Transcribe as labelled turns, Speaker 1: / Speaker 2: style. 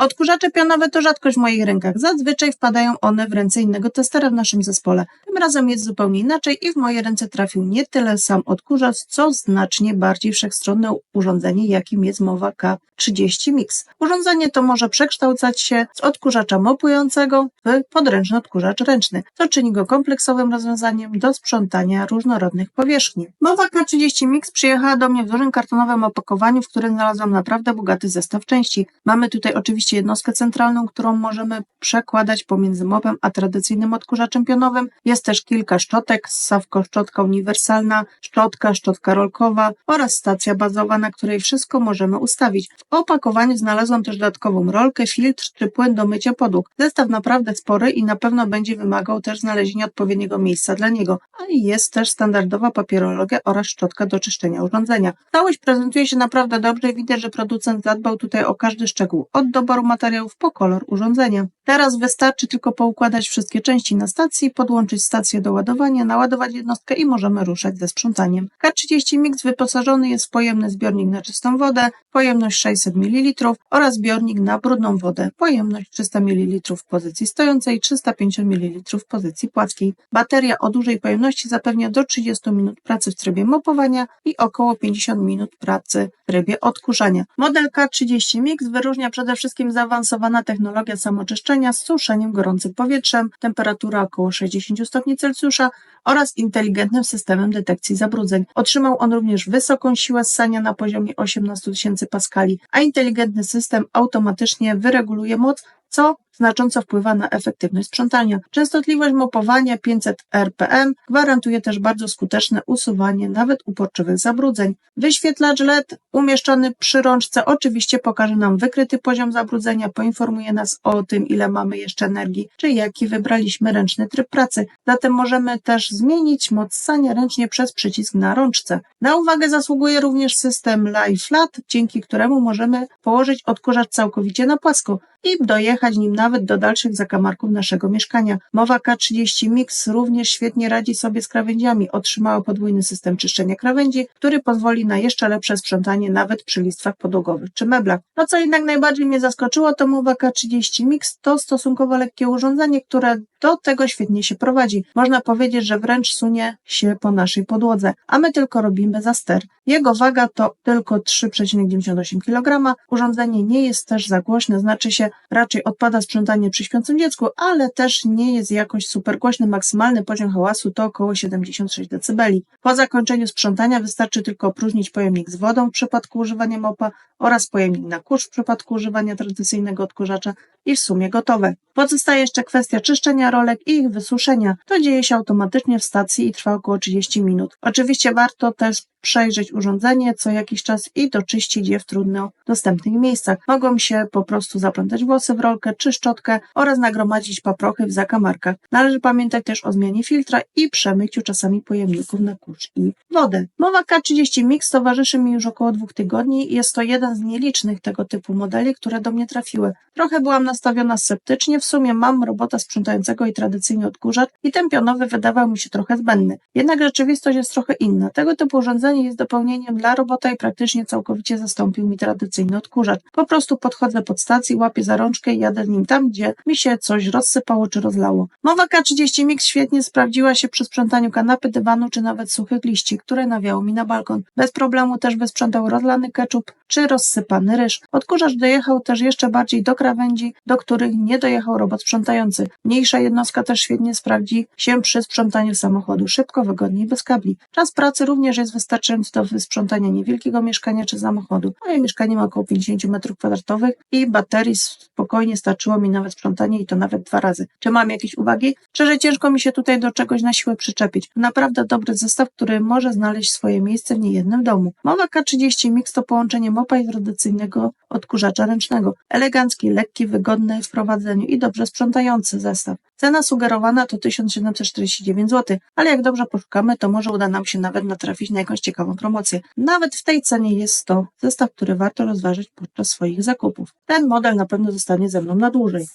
Speaker 1: Odkurzacze pionowe to rzadkość w moich rękach. Zazwyczaj wpadają one w ręce innego testera w naszym zespole. Tym razem jest zupełnie inaczej i w moje ręce trafił nie tyle sam odkurzacz, co znacznie bardziej wszechstronne urządzenie, jakim jest Mowa K30 Mix. Urządzenie to może przekształcać się z odkurzacza mopującego w podręczny odkurzacz ręczny, co czyni go kompleksowym rozwiązaniem do sprzątania różnorodnych powierzchni. Mowa K30 Mix przyjechała do mnie w dużym kartonowym opakowaniu, w którym znalazłam naprawdę bogaty zestaw części. Mamy tutaj oczywiście jednostkę centralną, którą możemy przekładać pomiędzy mopem a tradycyjnym odkurzaczem pionowym. Jest też kilka szczotek, sawko szczotka uniwersalna, szczotka, szczotka rolkowa oraz stacja bazowa, na której wszystko możemy ustawić. W opakowaniu znalazłam też dodatkową rolkę, filtr czy płyn do mycia podłóg. Zestaw naprawdę spory i na pewno będzie wymagał też znalezienia odpowiedniego miejsca dla niego, a jest też standardowa papierologia oraz szczotka do czyszczenia urządzenia. Całość prezentuje się naprawdę dobrze i widać, że producent zadbał tutaj o każdy szczegół, od doboru materiałów po kolor urządzenia. Teraz wystarczy tylko poukładać wszystkie części na stacji, podłączyć stację do ładowania, naładować jednostkę i możemy ruszać ze sprzątaniem. K30 Mix wyposażony jest w pojemny zbiornik na czystą wodę, pojemność 600 ml oraz zbiornik na brudną wodę, pojemność 300 ml w pozycji stojącej, 350 ml w pozycji płatkiej. Bateria o dużej pojemności zapewnia do 30 minut pracy w trybie mopowania i około 50 minut pracy w trybie odkurzania. Model K30 Mix wyróżnia przede wszystkim zaawansowana technologia samoczyszczenia z suszeniem gorącym powietrzem, temperatura około 60 stopni Celsjusza oraz inteligentnym systemem detekcji zabrudzeń. Otrzymał on również wysoką siłę ssania na poziomie 18 tysięcy paskali, a inteligentny system automatycznie wyreguluje moc, co znacząco wpływa na efektywność sprzątania. Częstotliwość mopowania 500 RPM gwarantuje też bardzo skuteczne usuwanie nawet uporczywych zabrudzeń. Wyświetlacz LED umieszczony przy rączce oczywiście pokaże nam wykryty poziom zabrudzenia, poinformuje nas o tym, ile mamy jeszcze energii, czy jaki wybraliśmy ręczny tryb pracy. Zatem możemy też zmienić moc ssania ręcznie przez przycisk na rączce. Na uwagę zasługuje również system Live Flat, dzięki któremu możemy położyć odkurzacz całkowicie na płasko i dojechać nim nawet do dalszych zakamarków naszego mieszkania. Mowa K30 Mix również świetnie radzi sobie z krawędziami. Otrzymała podwójny system czyszczenia krawędzi, który pozwoli na jeszcze lepsze sprzątanie nawet przy listwach podłogowych czy meblach. No co jednak najbardziej mnie zaskoczyło, to Mowa K30 Mix to stosunkowo lekkie urządzenie, które do tego świetnie się prowadzi. Można powiedzieć, że wręcz sunie się po naszej podłodze, a my tylko robimy za ster. Jego waga to tylko 3,98 kg. Urządzenie nie jest też za głośne, znaczy się raczej odpada sprzątanie przy śpiącym dziecku, ale też nie jest jakoś super głośny. Maksymalny poziom hałasu to około 76 dB. Po zakończeniu sprzątania wystarczy tylko opróżnić pojemnik z wodą w przypadku używania mopa oraz pojemnik na kurz w przypadku używania tradycyjnego odkurzacza i w sumie gotowe. Pozostaje jeszcze kwestia czyszczenia rolek i ich wysuszenia. To dzieje się automatycznie w stacji i trwa około 30 minut. Oczywiście warto też przejrzeć urządzenie co jakiś czas i doczyścić je w trudno dostępnych miejscach. Mogą się po prostu zaplątać włosy w rolkę czy szczotkę oraz nagromadzić paprochy w zakamarkach. Należy pamiętać też o zmianie filtra i przemyciu czasami pojemników na kurz i wodę. Mowa K30 Mix towarzyszy mi już około dwóch tygodni. Jest to jeden z nielicznych tego typu modeli, które do mnie trafiły. Trochę byłam nastawiona sceptycznie, w sumie mam robota sprzątającego i tradycyjny odkurzacz i ten pionowy wydawał mi się trochę zbędny. Jednak rzeczywistość jest trochę inna. Tego typu jest dopełnieniem dla robota i praktycznie całkowicie zastąpił mi tradycyjny odkurzacz. Po prostu podchodzę pod stację, łapię za rączkę i jadę nim tam, gdzie mi się coś rozsypało czy rozlało. Mowa K30 Mix świetnie sprawdziła się przy sprzątaniu kanapy, dywanu czy nawet suchych liści, które nawiało mi na balkon. Bez problemu też wysprzątał rozlany keczup czy rozsypany ryż. Odkurzacz dojechał też jeszcze bardziej do krawędzi, do których nie dojechał robot sprzątający. Mniejsza jednostka też świetnie sprawdzi się przy sprzątaniu samochodu, szybko, wygodnie i bez kabli. Czas pracy również jest wystarczający do wysprzątania niewielkiego mieszkania czy samochodu. Moje mieszkanie ma około 50 m2 i baterii spokojnie starczyło mi nawet sprzątanie i to nawet dwa razy. Czy mam jakieś uwagi? Szczerze ciężko mi się tutaj do czegoś na siłę przyczepić. Naprawdę dobry zestaw, który może znaleźć swoje miejsce w niejednym domu. Mowa K30 Mix to połączenie mopa i tradycyjnego odkurzacza ręcznego. Elegancki, lekki, wygodny w prowadzeniu i dobrze sprzątający zestaw. Cena sugerowana to 1749 zł, ale jak dobrze poszukamy, to może uda nam się nawet natrafić na jakąś ciekawą promocję. Nawet w tej cenie jest to zestaw, który warto rozważyć podczas swoich zakupów. Ten model na pewno zostanie ze mną na dłużej.